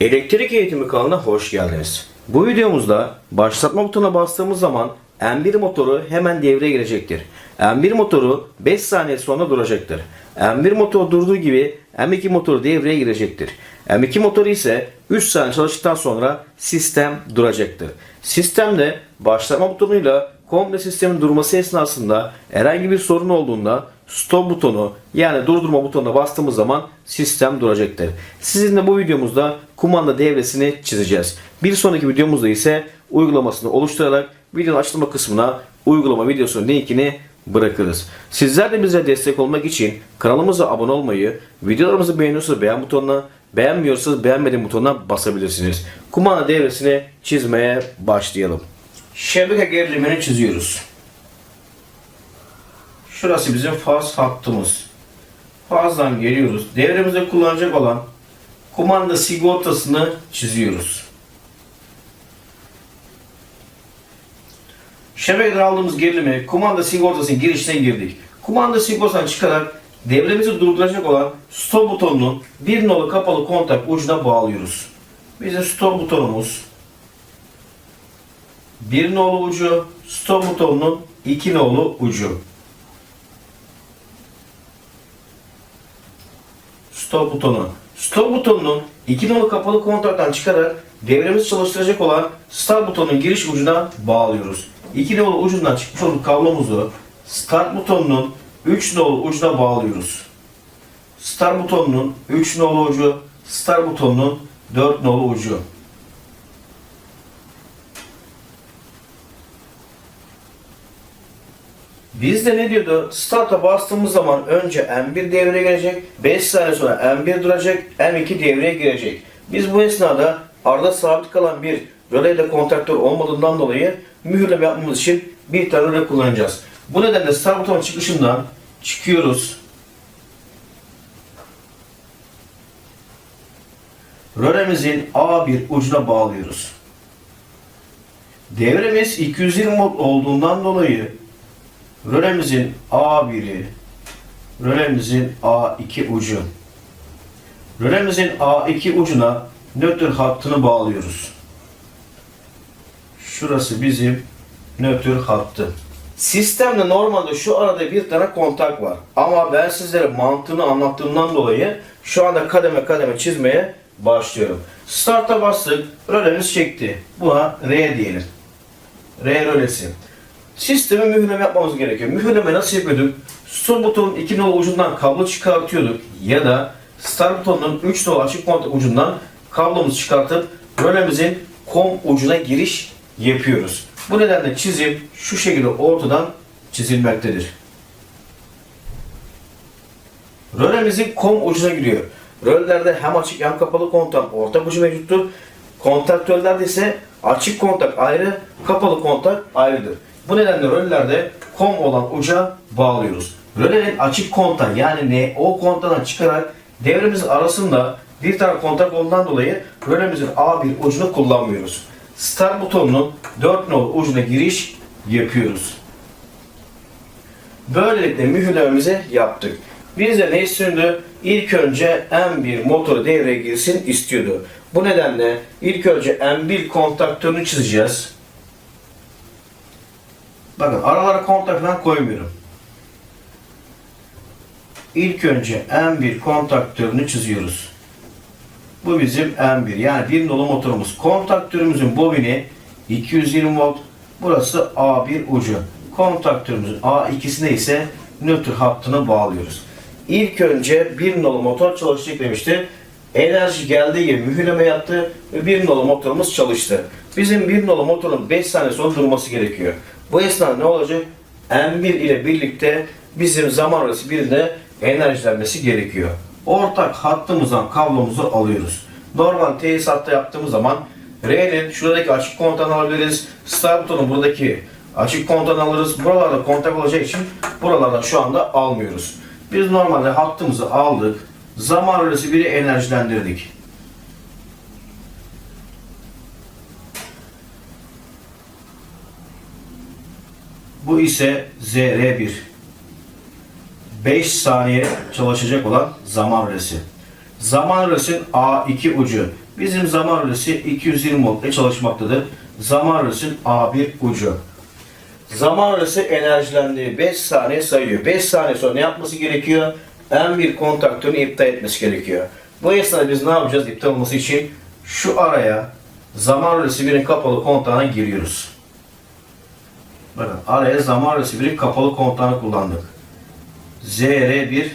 Elektrik eğitimi kanalına hoş geldiniz. Bu videomuzda başlatma butonuna bastığımız zaman M1 motoru hemen devreye girecektir. M1 motoru 5 saniye sonra duracaktır. M1 motor durduğu gibi M2 motoru devreye girecektir. M2 motoru ise 3 saniye çalıştıktan sonra sistem duracaktır. Sistemde başlatma butonuyla komple sistemin durması esnasında herhangi bir sorun olduğunda stop butonu yani durdurma butonuna bastığımız zaman sistem duracaktır. Sizinle bu videomuzda kumanda devresini çizeceğiz. Bir sonraki videomuzda ise uygulamasını oluşturarak videonun açıklama kısmına uygulama videosunun linkini bırakırız. Sizler de bize destek olmak için kanalımıza abone olmayı, videolarımızı beğeniyorsanız beğen butonuna, beğenmiyorsanız beğenmedim butonuna basabilirsiniz. Kumanda devresini çizmeye başlayalım. Şebeke gerilimini çiziyoruz. Şurası bizim faz hattımız. Fazdan geliyoruz. Devremizde kullanacak olan kumanda sigortasını çiziyoruz. Şebekeden aldığımız gerilimi kumanda sigortasının girişine girdik. Kumanda sigortasından çıkarak devremizi durduracak olan stop butonunun bir nolu kapalı kontak ucuna bağlıyoruz. Bizim stop butonumuz bir nolu ucu, stop butonunun iki nolu ucu. Stop butonu. Stop butonunun iki nolu kapalı kontaktan çıkarak devremizi çalıştıracak olan start butonunun giriş ucuna bağlıyoruz. İki nolu ucundan çıkmış olan kablomuzu start butonunun 3 nolu ucuna bağlıyoruz. Start butonunun 3 nolu ucu, start butonunun 4 nolu ucu. Bizde ne diyordu? Start'a bastığımız zaman önce M1 devreye girecek, 5 saniye sonra M1 duracak, M2 devreye girecek. Biz bu esnada arada sabit kalan bir röleyle kontaktör olmadığından dolayı mühürleme yapmamız için bir tane röle kullanacağız. Bu nedenle start buton çıkışından çıkıyoruz. Rölemizin A1 ucuna bağlıyoruz. Devremiz 220 volt olduğundan dolayı rölemizin A1'i, rölemizin A2 ucu. Rölemizin A2 ucuna nötr hattını bağlıyoruz. Şurası bizim nötr hattı. Sistemde normalde şu arada bir tane kontak var. Ama ben sizlere mantığını anlattığımdan dolayı şu anda kademe kademe çizmeye başlıyorum. Start'a bastık. Rölemiz çekti. Buna R diyelim. R rölesi. Sisteme mühürleme yapmamız gerekiyor. Mühürleme nasıl yapıyorduk? Stop butonun 2 nolu ucundan kablo çıkartıyorduk ya da start butonunun 3 nolu açık kontak ucundan kablomuzu çıkartıp rölemizin kom ucuna giriş yapıyoruz. Bu nedenle çizim şu şekilde ortadan çizilmektedir. Rölemizin kom ucuna giriyor. Röllerde hem açık hem kapalı kontak ortak ucu mevcuttur. Kontaktörlerde ise açık kontak ayrı, kapalı kontak ayrıdır. Bu nedenle röllerde kom olan uca bağlıyoruz. Rölenin açık kontak yani ne o kontadan çıkarak devremiz arasında bir tane kontak olduğundan dolayı rölemizin A1 ucunu kullanmıyoruz. Start butonunun 4 nolu ucuna giriş yapıyoruz. Böylelikle mühürlememizi yaptık. Bizde ne istiyordu? İlk önce M1 motoru devreye girsin istiyordu. Bu nedenle ilk önce M1 kontaktörünü çizeceğiz. Bakın aralara kontak falan koymuyorum. İlk önce M1 kontaktörünü çiziyoruz. Bu bizim M1 yani bir nolu motorumuz. Kontaktörümüzün bobini 220 volt. Burası A1 ucu. Kontaktörümüzün A2'sine ise nötr hattını bağlıyoruz. İlk önce bir nolu motor çalışacak demişti. Enerji geldiği gibi mühürleme yaptı ve bir nolu motorumuz çalıştı. Bizim bir nolu motorun 5 saniye sonra durması gerekiyor. Bu esnada ne olacak? M1 ile birlikte bizim zaman arası birinde enerjilenmesi gerekiyor. Ortak hattımızdan kablomuzu alıyoruz. Normal tesisatta yaptığımız zaman R'nin şuradaki açık kontağını alabiliriz. Start butonu buradaki açık kontağını alırız. Buralarda kontak olacağı için buralardan şu anda almıyoruz. Biz normalde hattımızı aldık. Zaman arası biri enerjilendirdik. Bu ise ZR1. 5 saniye çalışacak olan zaman rölesi. Zaman rölesinin A2 ucu Bizim zaman rölesi 220 volt çalışmaktadır. Zaman rölesinin A1 ucu. Zaman rölesi enerjilendi. 5 saniye sayıyor. 5 saniye sonra ne yapması gerekiyor? M1 kontaktörünü iptal etmesi gerekiyor. Bu esnada biz ne yapacağız iptal olması için? Şu araya zaman rölesi birin kapalı kontağına giriyoruz. Bakın araya zaman rölesi birin kapalı kontağını kullandık. ZR1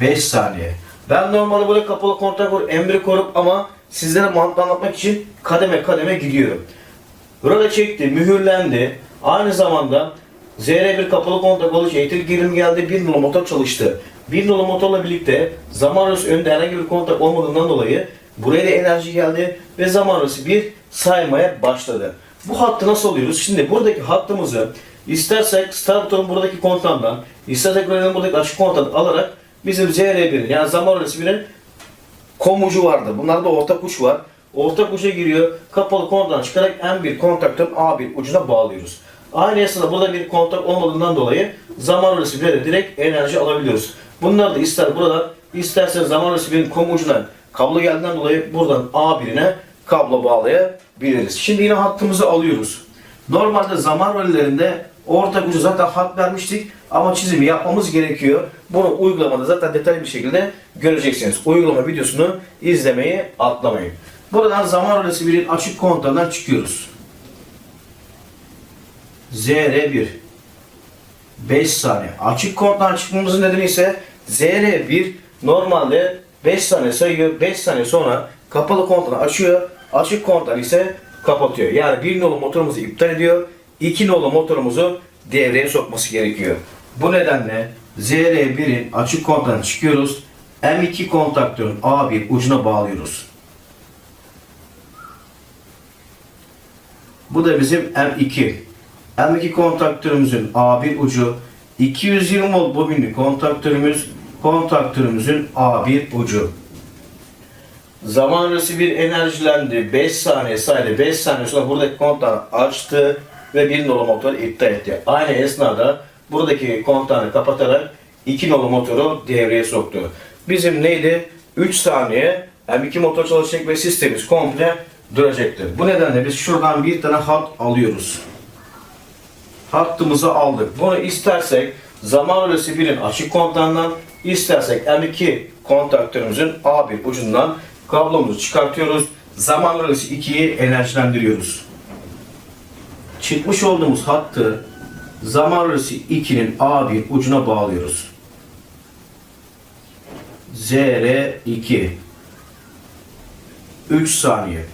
5 saniye. Ben normalde böyle kapalı kontak korup emri korup ama sizlere mantığı anlatmak için kademe kademe gidiyorum. Burada çekti, mühürlendi. Aynı zamanda ZR1 kapalı kontak olunca elektrik gerilim geldi, bir nolu motor çalıştı. Bir nolu motorla birlikte zaman arası önünde herhangi bir kontak olmadığından dolayı buraya da enerji geldi ve zaman arası bir saymaya başladı. Bu hattı nasıl alıyoruz? Şimdi buradaki hattımızı istersek startörün buradaki kontağından, istersek rölenin buradaki açık kontağından alarak bizim ZR1'in yani zaman arası birin komucu vardı. Bunlarda ortak uç var. Ortak uca giriyor. Kapalı kontağından çıkarak M1 kontaktörün A1 ucuna bağlıyoruz. Aynı esnada burada bir kontak olmadığından dolayı zaman arası bile direkt enerji alabiliyoruz. Bunlar da ister buradan isterse zaman arası birin kom ucuna kablo geldiğinden dolayı buradan A1'ine kablo bağlayabiliriz. Şimdi yine hattımızı alıyoruz. Normalde zaman röllerinde ortak ucu zaten hat vermiştik ama çizimi yapmamız gerekiyor. Bunu uygulamada zaten detaylı bir şekilde göreceksiniz. Uygulama videosunu izlemeyi atlamayın. Buradan zaman rölesi birin açık kontağından çıkıyoruz. ZR1 5 saniye. Açık kontağından çıkmamızın nedeni ise ZR1 normalde 5 saniye sayıyor. 5 saniye sonra kapalı kontağını açıyor. Açık kontağını ise kapatıyor. Yani bir nolu motorumuzu iptal ediyor. 2 nolu motorumuzu devreye sokması gerekiyor. Bu nedenle ZR1'in açık kontağından çıkıyoruz. M2 kontaktörün A1 ucuna bağlıyoruz. Bu da bizim M2. M2 kontaktörümüzün A1 ucu 220 volt bobinli kontaktörümüz kontaktörümüzün A1 ucu. Zaman arası bir enerjilendi. 5 saniye saydı. 5 saniye sonra buradaki kontağı açtı ve bir nolu motoru iptal etti. Aynı esnada buradaki kontağını kapatarak 2 nolu motoru devreye soktu. Bizim neydi? 3 saniye M2 motor çalışacak ve sistemimiz komple duracaktır. Bu nedenle biz şuradan bir tane hat alıyoruz hattımızı aldık. Bunu istersek zaman rölesi birin açık kontağından, istersek M2 kontaktörümüzün A1 ucundan kablomuzu çıkartıyoruz. Zaman rölesi 2'yi enerjilendiriyoruz. Çıkmış olduğumuz hattı zaman rölesi 2'nin A1 ucuna bağlıyoruz. ZR2 3 saniye.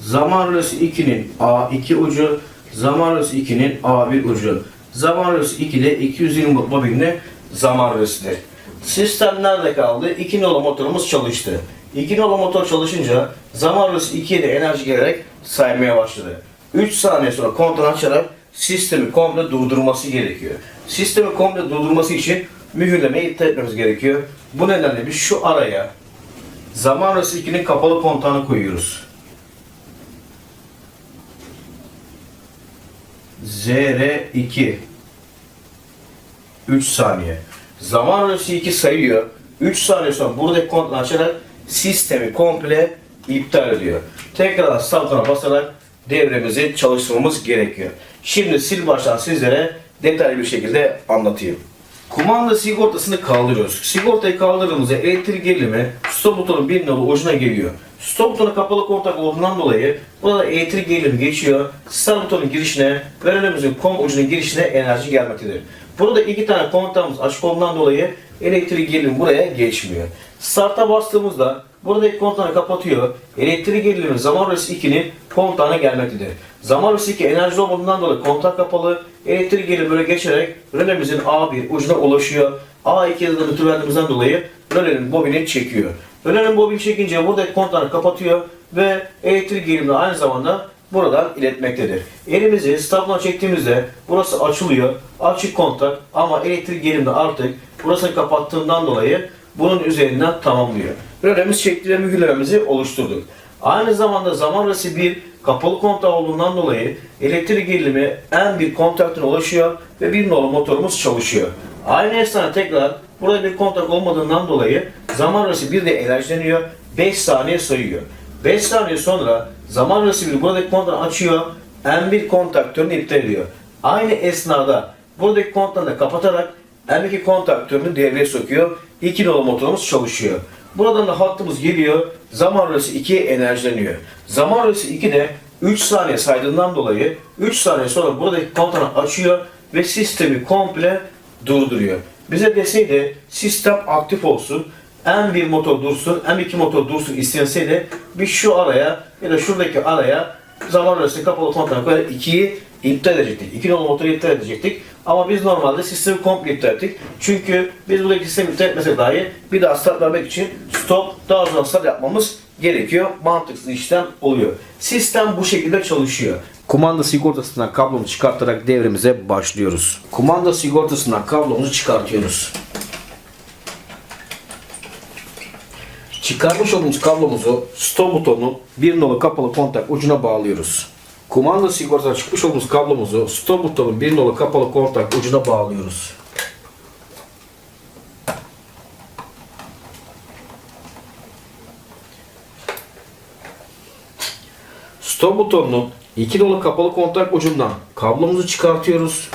Zaman rölesi 2'nin A2 ucu, zaman rölesi 2'nin A1 ucu. Zaman rölesi 2 de 220 volt bobinli zaman rölesidir. Sistem nerede kaldı? 2 nolu motorumuz çalıştı. 2 nolu motor çalışınca zaman rölesi 2'ye de enerji gelerek saymaya başladı. 3 saniye sonra kontrol açarak sistemi komple durdurması gerekiyor. Sistemi komple durdurması için mühürlemeyi iptal etmemiz gerekiyor. Bu nedenle biz şu araya zaman rölesi 2'nin kapalı kontağını koyuyoruz. ZR2 3 saniye. Zaman rölesi 2 sayıyor. 3 saniye sonra buradaki kontrol açarak sistemi komple iptal ediyor. Tekrar startına basarak devremizi çalıştırmamız gerekiyor. Şimdi sil baştan sizlere detaylı bir şekilde anlatayım. Kumanda sigortasını kaldırıyoruz. Sigortayı kaldırdığımızda elektrik gerilimi stop butonun bir nolu ucuna geliyor. Stop butonu kapalı kontak olduğundan dolayı burada elektrik gerilimi geçiyor. Start butonun girişine ve önümüzün kom ucunun girişine enerji gelmektedir. Burada iki tane kontağımız açık olduğundan dolayı elektrik gerilimi buraya geçmiyor. Start'a bastığımızda buradaki kontağını kapatıyor. Elektrik gerilimi zaman rölesi 2'nin kontağına gelmektedir. Zaman rölesi 2 enerji olmadığından dolayı kontak kapalı. Elektrik gerilimi böyle geçerek rölemizin A1 ucuna ulaşıyor. A2'de de nötr verdiğimizden dolayı rölenin bobini çekiyor. Rölenin bobini çekince buradaki kontağını kapatıyor ve elektrik gerilimini aynı zamanda buradan iletmektedir. Elimizi stopla çektiğimizde burası açılıyor. Açık kontak ama elektrik gerilimi artık burasını kapattığından dolayı bunun üzerinden tamamlıyor. Rölemiz şekli ve mühürlememizi oluşturduk. Aynı zamanda zaman rölesi bir kapalı kontak olduğundan dolayı elektrik gerilimi en bir kontaktına ulaşıyor ve bir nolu motorumuz çalışıyor. Aynı esnada tekrar burada bir kontak olmadığından dolayı zaman rölesi bir de enerjileniyor. 5 saniye sayıyor. 5 saniye sonra zaman rölesi 1 buradaki kontağı açıyor. M1 kontaktörünü iptal ediyor. Aynı esnada buradaki kontağını da kapatarak M2 kontaktörünü devreye sokuyor. 2 nolu motorumuz çalışıyor. Buradan da hattımız geliyor. Zaman rölesi 2'ye enerjileniyor. Zaman rölesi 2 de 3 saniye saydığından dolayı 3 saniye sonra buradaki kontağını açıyor ve sistemi komple durduruyor. Bize deseydi sistem aktif olsun, M1 motor dursun, M2 motor dursun istenseydi biz şu araya ya da şuradaki araya zaman arası kapalı kontağı koyarak 2'yi iptal edecektik. 2 nolu motoru iptal edecektik. Ama biz normalde sistemi komple iptal ettik. Çünkü biz buradaki sistemi iptal etmesek dahi bir daha start vermek için stop daha sonra start yapmamız gerekiyor. Mantıksız işlem oluyor. Sistem bu şekilde çalışıyor. Kumanda sigortasından kablomuzu çıkartarak devremize başlıyoruz. Kumanda sigortasından kablomuzu çıkartıyoruz. Çıkarmış olduğumuz kablomuzu stop butonunun bir nolu kapalı kontak ucuna bağlıyoruz. Kumanda sigortadan çıkmış olduğumuz kablomuzu stop butonun bir nolu kapalı kontak ucuna bağlıyoruz. Stop butonunun iki nolu kapalı kontak ucundan kablomuzu çıkartıyoruz.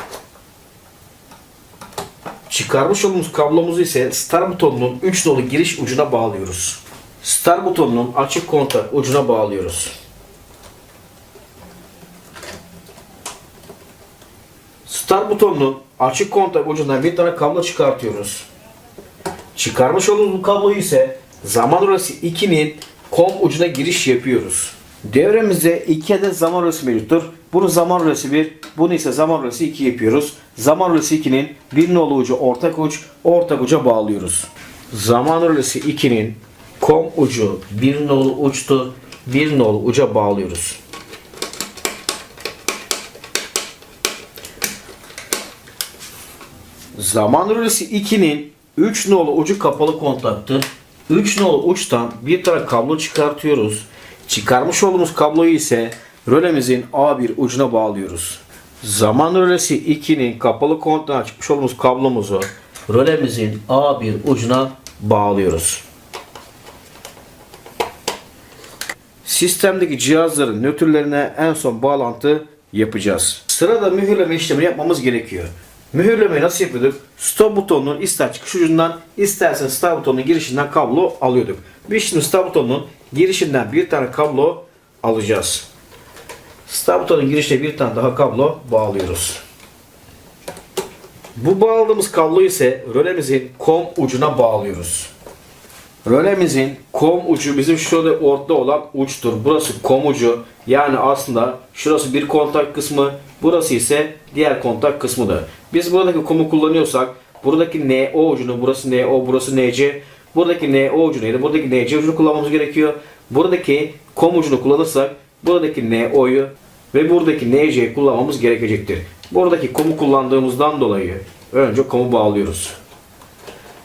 Çıkarmış olduğumuz kablomuzu ise start butonunun 3 nolu giriş ucuna bağlıyoruz. Start butonunun açık kontak ucuna bağlıyoruz. Start butonunun açık kontak ucundan bir tane kablo çıkartıyoruz. Çıkarmış olduğumuz bu kabloyu ise zaman orası 2'nin kom ucuna giriş yapıyoruz. Devremizde 2 adet zaman orası mevcuttur. Bunu zaman orası 1, bunu ise zaman orası 2 yapıyoruz. Zaman orası 2'nin bir nolu ucu ortak uç, ortak uca bağlıyoruz. Zaman orası 2'nin kom ucu bir nolu uçtu, bir nolu uca bağlıyoruz. Zaman rölesi 2'nin 3 nolu ucu kapalı kontaktı. 3 nolu uçtan bir tane kablo çıkartıyoruz. Çıkarmış olduğumuz kabloyu ise rölemizin A1 ucuna bağlıyoruz. Zaman rölesi 2'nin kapalı kontağına çıkmış olduğumuz kablomuzu rölemizin A1 ucuna bağlıyoruz. Sistemdeki cihazların nötrlerine en son bağlantı yapacağız. Sırada mühürleme işlemi yapmamız gerekiyor. Mühürlemeyi nasıl yapıyorduk? Stop butonunun ister çıkış ucundan istersen start butonunun girişinden kablo alıyorduk. Biz şimdi start butonunun girişinden bir tane kablo alacağız. Start butonun girişine bir tane daha kablo bağlıyoruz. Bu bağladığımız kabloyu ise rölemizin kom ucuna bağlıyoruz. Rölemizin kom ucu bizim şurada ortada olan uçtur. Burası kom ucu. Yani aslında şurası bir kontak kısmı, burası ise diğer kontak kısmıdır. Biz buradaki komu kullanıyorsak buradaki NO ucunu, burası NO, burası NC. Buradaki NO ucunu ya da buradaki NC ucunu kullanmamız gerekiyor. Buradaki kom ucunu kullanırsak buradaki NO'yu ve buradaki NC'yi kullanmamız gerekecektir. Buradaki komu kullandığımızdan dolayı önce komu bağlıyoruz.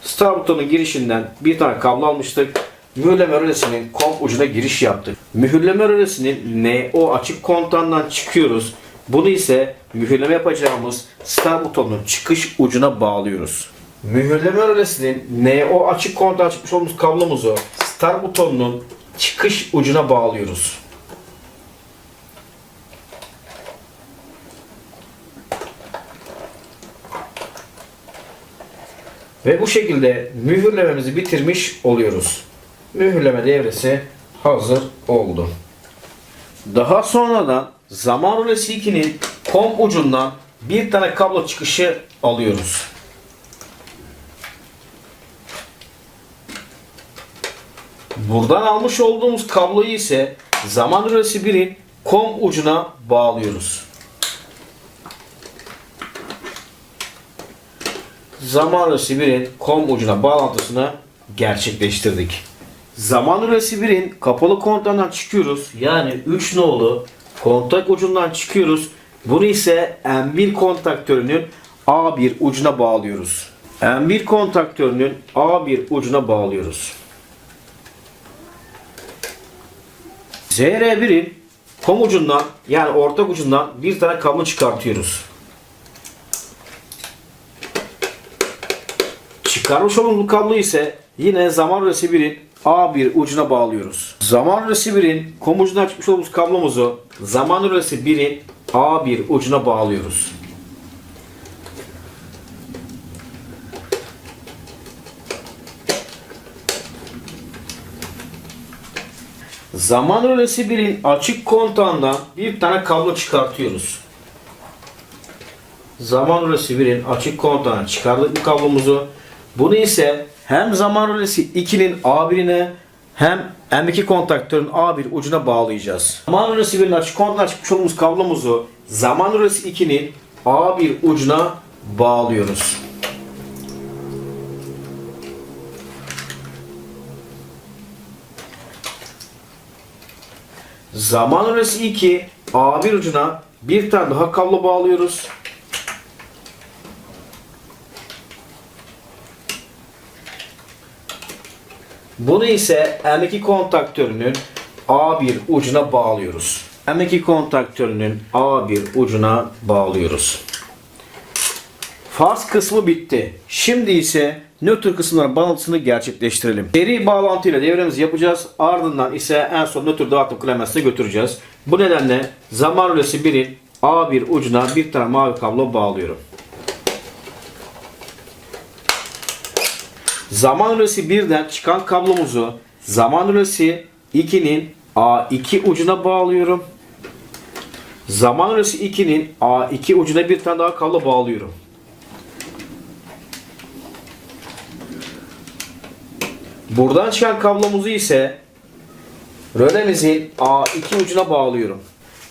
Start butonun girişinden bir tane kablo almıştık. Mühürleme rölesinin kom ucuna giriş yaptık. Mühürleme rölesinin NO açık kontağından çıkıyoruz. Bunu ise mühürleme yapacağımız start butonunun çıkış ucuna bağlıyoruz. Mühürleme rölesinin NO açık kontağı çıkmış olduğumuz kablomuzu start butonunun çıkış ucuna bağlıyoruz. Ve bu şekilde mühürlememizi bitirmiş oluyoruz. Mühürleme devresi hazır oldu. Daha sonradan zaman rölesi 2'nin kom ucundan bir tane kablo çıkışı alıyoruz. Buradan almış olduğumuz kabloyu ise zaman rölesi 1'in kom ucuna bağlıyoruz. Zaman 1'in kom ucuna bağlantısını gerçekleştirdik. Zaman 1'in kapalı kontağından çıkıyoruz. Yani 3 nolu kontak ucundan çıkıyoruz. Bunu ise M1 kontaktörünün A1 ucuna bağlıyoruz. M1 kontaktörünün A1 ucuna bağlıyoruz. ZR1'in kom ucundan yani ortak ucundan bir tane kablo çıkartıyoruz. Çıkarmış olduğumuz bu kablo ise yine zaman 1'in A1 ucuna bağlıyoruz. Zaman rölesi 1'in komucundan çıkmış olduğumuz kablomuzu zaman 1'in A1 ucuna bağlıyoruz. Zaman rölesi 1'in açık kontağından bir tane kablo çıkartıyoruz. Zaman rölesi 1'in açık kontağından çıkardık bir kablomuzu. Bunu ise hem zaman rölesi 2'nin A1'ine hem M2 kontaktörün A1 ucuna bağlayacağız. Zaman rölesi 1'in açık kontağından çıkmış olduğumuz kablomuzu zaman rölesi 2'nin A1 ucuna bağlıyoruz. Zaman rölesi 2 A1 ucuna bir tane daha kablo bağlıyoruz. Bunu ise M2 kontaktörünün A1 ucuna bağlıyoruz. M2 kontaktörünün A1 ucuna bağlıyoruz. Faz kısmı bitti. Şimdi ise nötr kısımların bağlantısını gerçekleştirelim. Seri bağlantıyla devremizi yapacağız. Ardından ise en son nötr dağıtım klemensine götüreceğiz. Bu nedenle zaman rölesi 1'in A1 ucuna bir tane mavi kablo bağlıyorum. Zaman rölesi 1'den çıkan kablomuzu zaman rölesi 2'nin A2 ucuna bağlıyorum. Zaman rölesi 2'nin A2 ucuna bir tane daha kablo bağlıyorum. Buradan çıkan kablomuzu ise rölemizin A2 ucuna bağlıyorum.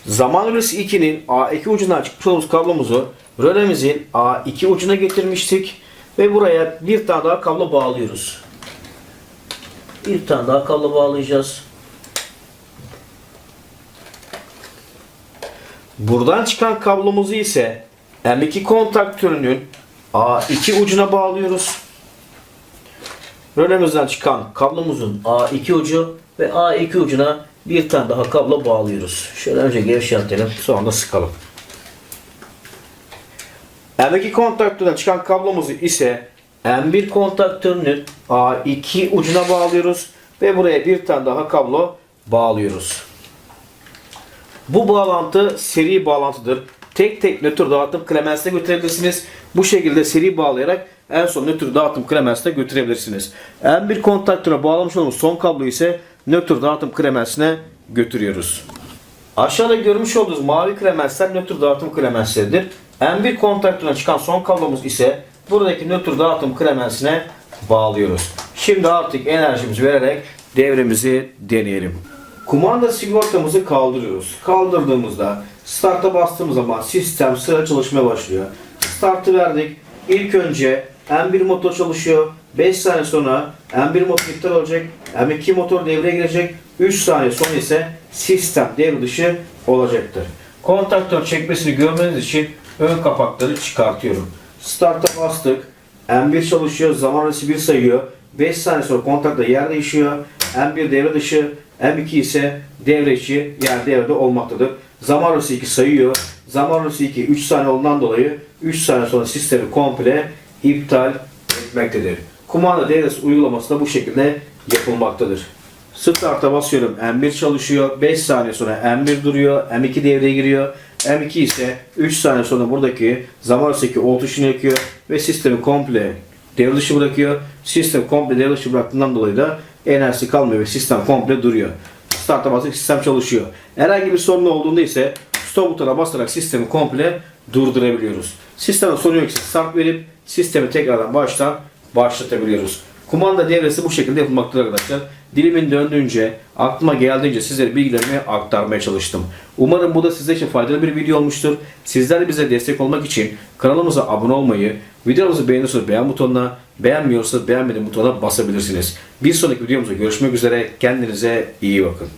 Zaman rölesi 2'nin A2 ucundan çıkmış kablomuzu rölemizin A2 ucuna getirmiştik. Ve buraya bir tane daha kablo bağlıyoruz. Bir tane daha kablo bağlayacağız. Buradan çıkan kablomuzu ise M2 kontaktörünün A2 ucuna bağlıyoruz. Rölemizden çıkan kablomuzun A2 ucu ve A2 ucuna bir tane daha kablo bağlıyoruz. Şöyle önce gevşetelim sonra sıkalım. M2 kontaktöründen çıkan kablomuzu ise M1 kontaktörünün A2 ucuna bağlıyoruz ve buraya bir tane daha kablo bağlıyoruz. Bu bağlantı seri bağlantıdır. Tek tek nötr dağıtım klemensine götürebilirsiniz. Bu şekilde seri bağlayarak en son nötr dağıtım klemensine götürebilirsiniz. M1 kontaktöre bağlamış olduğumuz son kablo ise nötr dağıtım klemensine götürüyoruz. Aşağıda görmüş olduğunuz mavi klemensler nötr dağıtım klemensleridir. M1 kontaktörüne çıkan son kablomuz ise buradaki nötr dağıtım klemensine bağlıyoruz. Şimdi artık enerjimizi vererek devremizi deneyelim. Kumanda sigortamızı kaldırıyoruz. Kaldırdığımızda start'a bastığımız zaman sistem sıra çalışmaya başlıyor. Start'ı verdik. İlk önce M1 motor çalışıyor. 5 saniye sonra M1 motor iptal olacak. M2 motor devreye girecek. 3 saniye sonra ise sistem devre dışı olacaktır. Kontaktör çekmesini görmeniz için ön kapakları çıkartıyorum. Start'a bastık. M1 çalışıyor. Zaman arası 1 sayıyor. 5 saniye sonra kontakta yer değişiyor. M1 devre dışı. M2 ise devre içi yani devrede olmaktadır. Zaman arası 2 sayıyor. Zaman arası 2 3 saniye olduğundan dolayı 3 saniye sonra sistemi komple iptal etmektedir. Kumanda devresi uygulaması da bu şekilde yapılmaktadır. Start'a basıyorum. M1 çalışıyor. 5 saniye sonra M1 duruyor. M2 devreye giriyor. M2 ise 3 saniye sonra buradaki zaman arasındaki o tuşunu yakıyor ve sistemi komple devre dışı bırakıyor. Sistem komple devre dışı bıraktığından dolayı da enerjisi kalmıyor ve sistem komple duruyor. Start'a bastık sistem çalışıyor. Herhangi bir sorun olduğunda ise stop butona basarak sistemi komple durdurabiliyoruz. Sisteme sorun yoksa start verip sistemi tekrardan baştan başlatabiliyoruz. Kumanda devresi bu şekilde yapılmaktadır arkadaşlar. Dilimin döndüğünce, aklıma geldiğince sizlere bilgilerimi aktarmaya çalıştım. Umarım bu da sizler için faydalı bir video olmuştur. Sizler de bize destek olmak için kanalımıza abone olmayı, videomuzu beğeniyorsanız beğen butonuna, beğenmiyorsanız beğenmedim butonuna basabilirsiniz. Bir sonraki videomuzda görüşmek üzere. Kendinize iyi bakın.